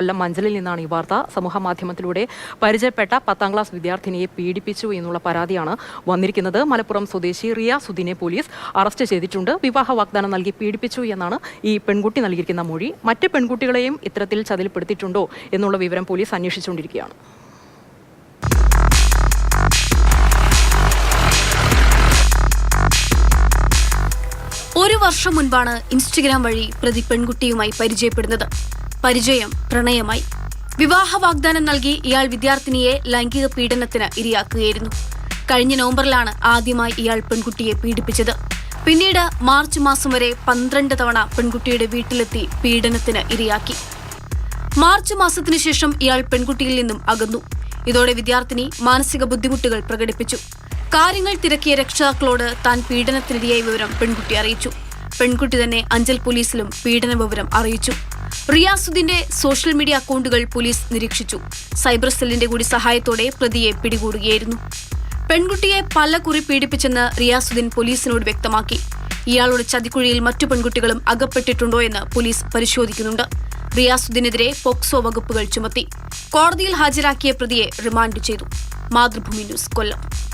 കൊല്ലം മഞ്ചലിൽ നിന്നാണ് ഈ വാർത്ത. സമൂഹ മാധ്യമത്തിലൂടെ പരിചയപ്പെട്ട പത്താം ക്ലാസ് വിദ്യാർത്ഥിനിയെ പീഡിപ്പിച്ചു എന്നുള്ള പരാതിയാണ് വന്നിരിക്കുന്നത്. മലപ്പുറം സ്വദേശി റിയ സുദിനെ പോലീസ് അറസ്റ്റ് ചെയ്തിട്ടുണ്ട്. വിവാഹ വാഗ്ദാനം നൽകി പീഡിപ്പിച്ചു എന്നാണ് ഈ പെൺകുട്ടി നൽകിയിരിക്കുന്ന മൊഴി. മറ്റ് പെൺകുട്ടികളെയും ഇത്തരത്തിൽ ചതിൽപ്പെടുത്തിയിട്ടുണ്ടോ എന്നുള്ള വിവരം പോലീസ് അന്വേഷിച്ചുകൊണ്ടിരിക്കുകയാണ്. ഒരു വർഷം മുൻപാണ് ഇൻസ്റ്റഗ്രാം വഴി പ്രതി പെൺകുട്ടിയുമായി പരിചയപ്പെടുന്നത്. പരിചയം പ്രണയമായി. വിവാഹ വാഗ്ദാനം നൽകി ഇയാൾ വിദ്യാർത്ഥിനിയെ ലൈംഗിക പീഡനത്തിന് ഇരയാക്കുകയായിരുന്നു. കഴിഞ്ഞ നവംബറിലാണ് ആദ്യമായി ഇയാൾ പെൺകുട്ടിയെ പീഡിപ്പിച്ചത്. പിന്നീട് മാർച്ച് മാസം വരെ പന്ത്രണ്ട് തവണ പെൺകുട്ടിയുടെ വീട്ടിലെത്തി പീഡനത്തിന് ഇരയാക്കി. മാർച്ച് മാസത്തിനു ശേഷം ഇയാൾ പെൺകുട്ടിയിൽ നിന്നും അകന്നു. ഇതോടെ വിദ്യാർത്ഥിനി മാനസിക ബുദ്ധിമുട്ടുകൾ പ്രകടിപ്പിച്ചു. കാര്യങ്ങൾ തിരക്കിയ രക്ഷിതാക്കളോട് താൻ പീഡനത്തിനിരയായ വിവരം പെൺകുട്ടി അറിയിച്ചു. പെൺകുട്ടി തന്നെ അഞ്ചൽ പോലീസിലും പീഡന വിവരം അറിയിച്ചു. റിയാസുദ്ദീന്റെ സോഷ്യൽ മീഡിയ അക്കൗണ്ടുകൾ പോലീസ് നിരീക്ഷിച്ചു. സൈബർ സെല്ലിന്റെ കൂടി സഹായത്തോടെ പ്രതിയെ പിടികൂടുകയായിരുന്നു. പെൺകുട്ടിയെ പല കുറി പീഡിപ്പിച്ചെന്ന് റിയാസുദ്ദീൻ പോലീസിനോട് വ്യക്തമാക്കി. ഇയാളുടെ ചതിക്കുഴിയിൽ മറ്റു പെൺകുട്ടികളും അകപ്പെട്ടിട്ടുണ്ടോ എന്ന് പോലീസ് പരിശോധിക്കുന്നുണ്ട്. റിയാസുദ്ദീനെതിരെ പോക്സോ വകുപ്പുകൾ ചുമത്തി. കോടതിയിൽ ഹാജരാക്കിയ പ്രതിയെ റിമാൻഡ് ചെയ്തു. മാതൃഭൂമി ന്യൂസ് കൊല്ലം.